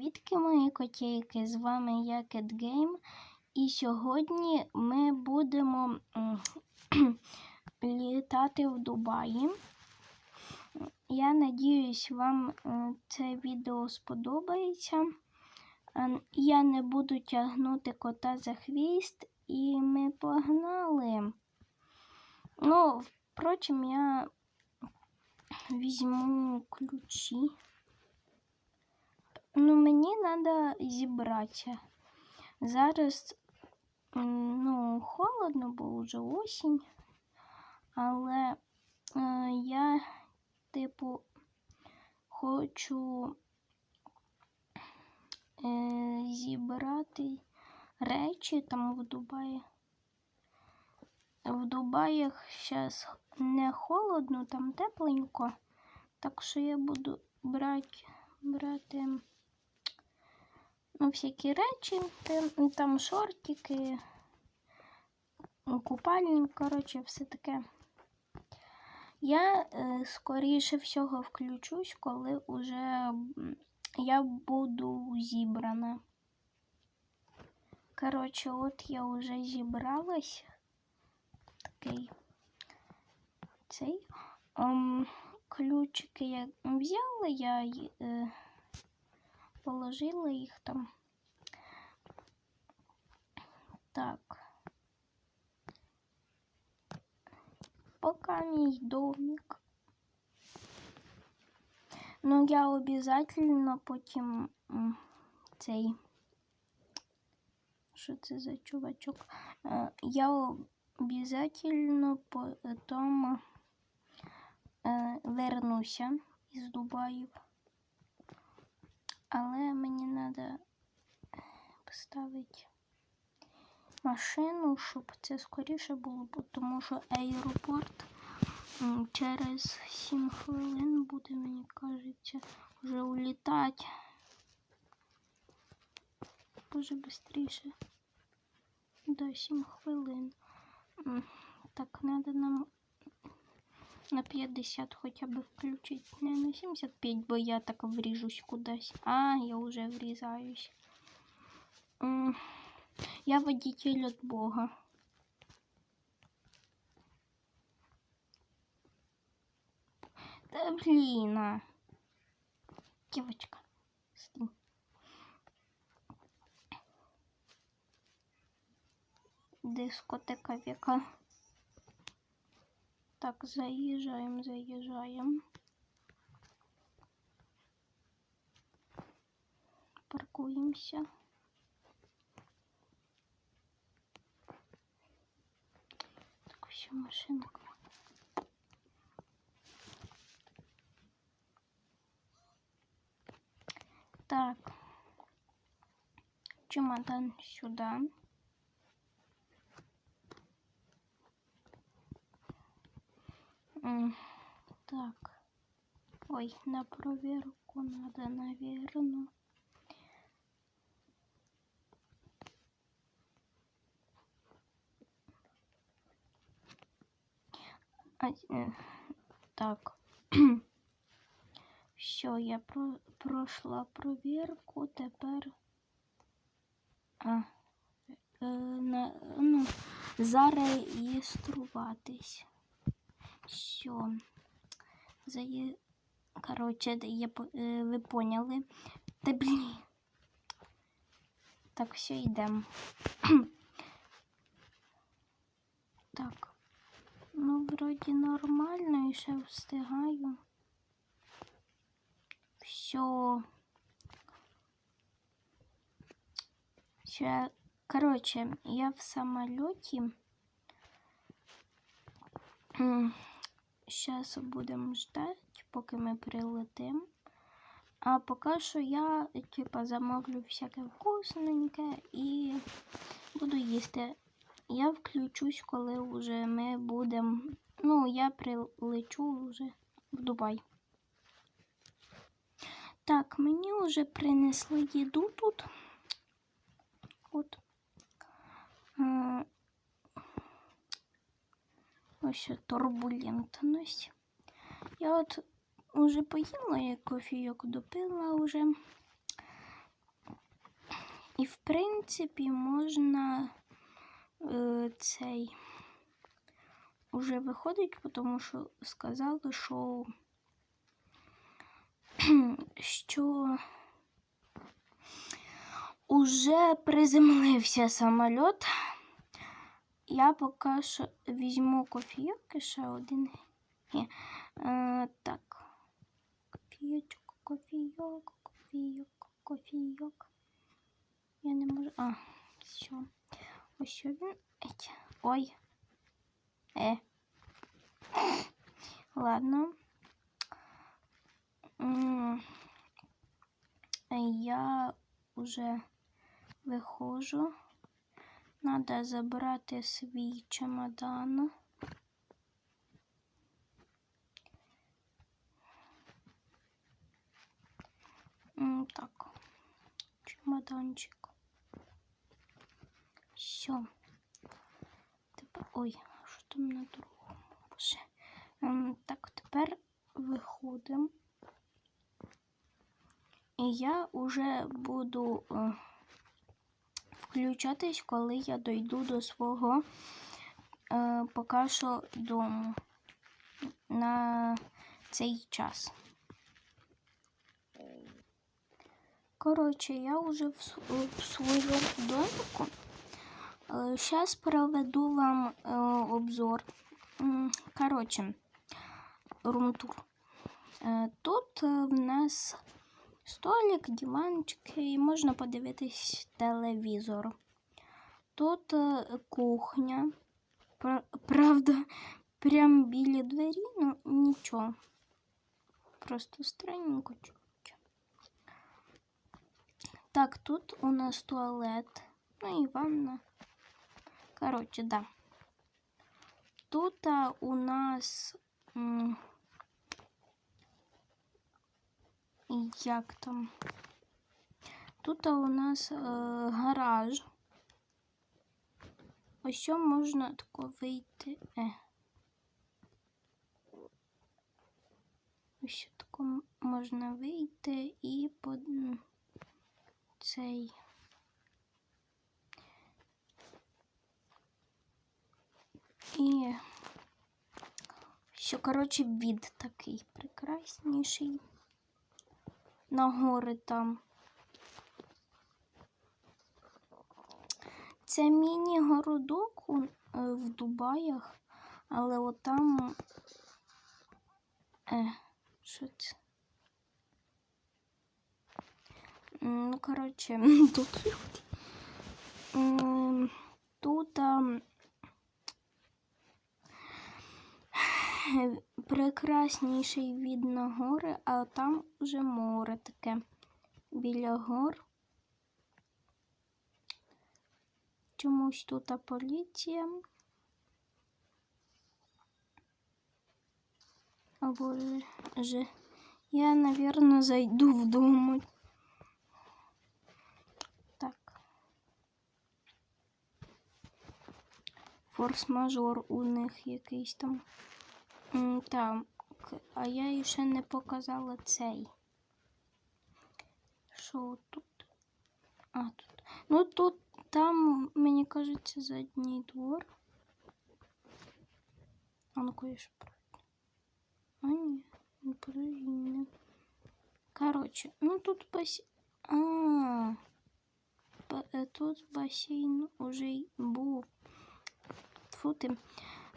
Вітки мої котейки, з вами я CatGame. І сьогодні ми будемо літати в Дубаї. Я надіюсь, вам е, це відео сподобається. Е, Я не буду тягнути кота за хвіст, і ми погнали. Ну, впрочем, я візьму ключі. Ну, мені треба зібратися. Зараз ну, холодно, бо вже осінь, але е, я, типу, хочу е, зібрати речі там в Дубаї. В Дубаях зараз не холодно, там тепленько, так що я буду брати, брати всякі речі, там, шортики, купальник, коротше, все таке. Я е, скоріше всього включусь, коли уже я буду зібрана. Коротше, от я вже зібралась. Такий цей. Ем, ключики я взяла, я е, положила їх там. Так. Пока мій домик. Ну, я обязательно потім цей. Що це за чувачок? Е, Я обязательно потім е, вернуся із Дубаїв. Але мені треба поставити машину, щоб це скоріше було, тому що аеропорт через 7 хвилин буде, мені кажеться, вже улітати. Боже, швидше. До 7 хвилин. Так, треба нам на 50 хоча б включити. Не на 75, бо я так вріжусь кудись. А, я вже врізаюсь. Я водитель от Бога. Да блин, а. Девочка, стань. Дискотека века. Так, заезжаем, заезжаем. Паркуемся. Так, еще машинка. Так. Чемодан сюда. Ой, на проверку надо, наверное. Э, так. Все, я про, пройшла проверку, тепер. А, е, на, ну, зареєструватись. Все. Зає... Короче, я, по- е, ви поняли. Та блін. Так, все, йдемо. так. Ну, вроді нормально, і ще встигаю. Все. Ще... Короче, я в самоліті. Зараз будемо ждати, поки ми прилетимо. А поки що я, типа, замовлю всяке вкусненьке і буду їсти. Я включусь, коли вже ми будемо. Ну, я прилечу вже в Дубай. Так, мені вже принесли їду тут. От. Ось турбулентність. Я от уже поїла, я кофійок допила вже. І, в принципі, можна е, цей уже виходить, тому що сказали, що, що уже приземлився самоліт. Я поки що візьму кофійок ще один. Е, так. Кофійочок, кофійок, кофійок, кофійок. Я не можу. А, все. Ось що він. Ой. Е. Ладно. Я уже виходжу. Надо забрати свій чемодан. Так, чемоданчик. Все. Тепер. Ой, що там на другому? Так, тепер виходимо. І я вже буду е, включатись, коли я дойду до свого е, поки що дому на цей час. Коротше, я вже в, с- в своєму домику. Зараз проведу вам е, обзор. М, Коротше, румтур. Е, Тут е, в нас столик, диванчики і можна подивитись телевізор. Тут е, кухня. Правда, прям біля двері, ну нічого. Просто странненько. Так, тут у нас туалет. Ну і ванна. Короче, да. Тут а, у нас. Як там? Тут а, у нас е, гараж. Ось можна тако вийти. Е. Ось тако можна вийти і по цей. І що, коротше, від такий прекрасніший. На гори там. Це міні-городок е, в Дубаях, але отам. Е, що це? М, Ну, коротше, тут. Тут прекрасніший від на гори, а там вже море таке біля гор. Чомусь тут поліція. О боже, я, наверное, зайду вдома. Так. Форс-мажор у них якийсь там. Так, а я ще не показала цей. Що тут? А, тут. Ну тут там, мені кажеться, задній двор. А ще правильно. А, ні, не подожди. Короче, ну тут бассейн. А, ба- е, тут басейн уже був. Тьфу ти.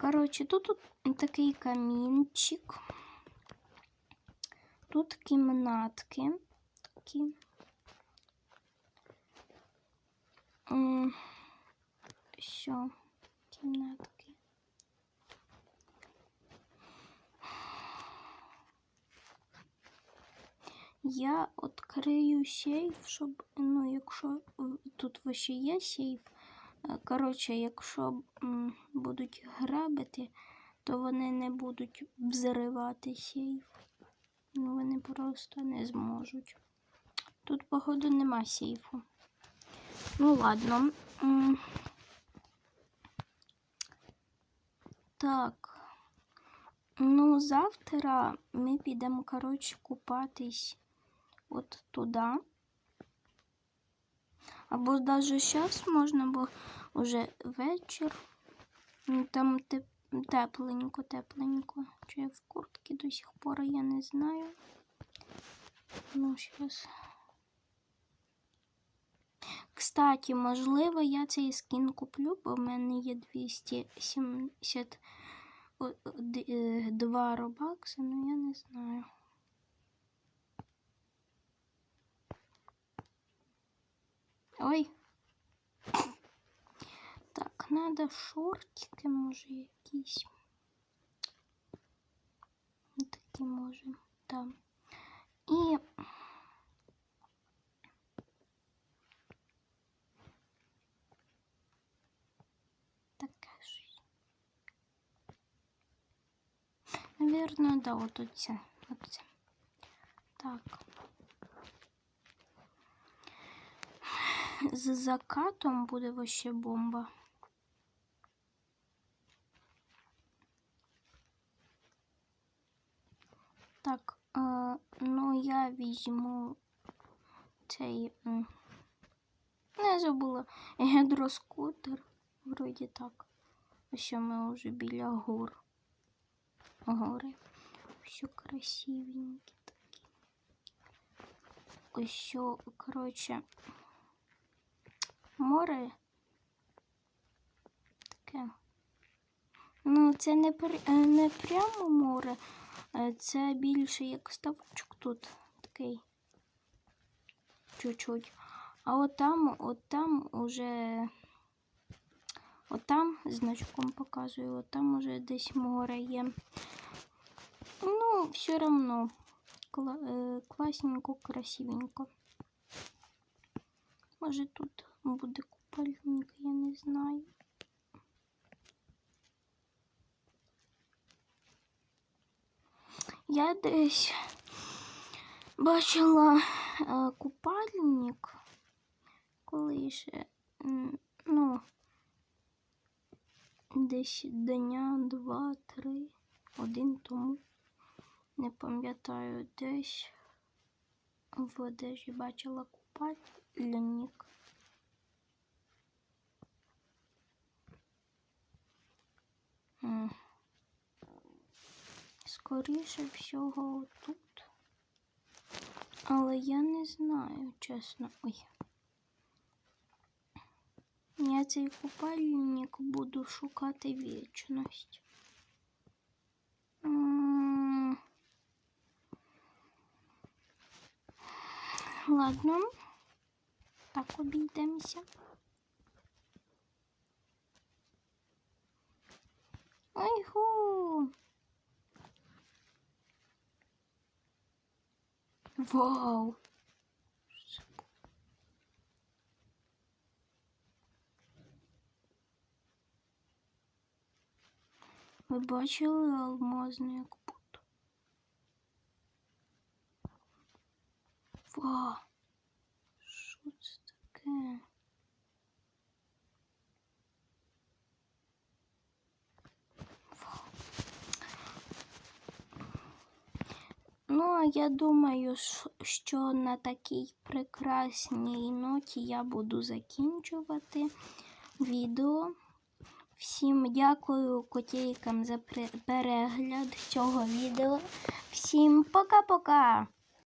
Короче, тут, тут такий камінчик. Тут кімнатки такі. Що? Кімнатки. Я відкрию сейф, щоб, ну, якщо е, тут ще є сейф, коротше, якщо будуть грабити, то вони не будуть взривати сейф. Ну, вони просто не зможуть. Тут, походу, нема сейфу. Ну, ладно. Так. Ну, завтра ми підемо, коротше, купатись от туди. Або навіть зараз можна, бо вже вечір. Там тепленько, тепленько. Чи я в куртці до сих пор, я не знаю. Ну, зараз. Кстати, можливо, я цей скін куплю, бо в мене є 272 робакси, ну я не знаю. Ой. Так, надо шортики, може, якісь. Такі може, там. І таке щось. Навірно, да, от оце. оце. Так. З закатом буде вообще бомба. Так, е, ну я візьму цей. Не забула. Гідроскутер. Вроді так. Ось ми вже біля гор. Гори. Все красивенькі такі. Ось, що, коротше, море таке. Ну, це не, е, не прямо море, це більше як ставочок тут такий. Чуть-чуть. А от там, от там уже. От там значком показую, от там уже десь море є. Ну, все равно кла е, класненько, красивенько. Може тут буде купальник, я не знаю. Я десь бачила е, купальник, коли ще, ну, десь дня, два, три, один тому. Не пам'ятаю, десь в одежі бачила купальник. Скоріше всього тут. Але я не знаю, чесно. Ой. Я цей купальник буду шукати вічність. Ладно. Так обійдемося. Ой-ху! Вау! Ви бачили алмазний як будто? Вау! Що це таке? Ну, а я думаю, що на такій прекрасній ноті я буду закінчувати відео. Всім дякую котейкам за перегляд цього відео. Всім пока-пока!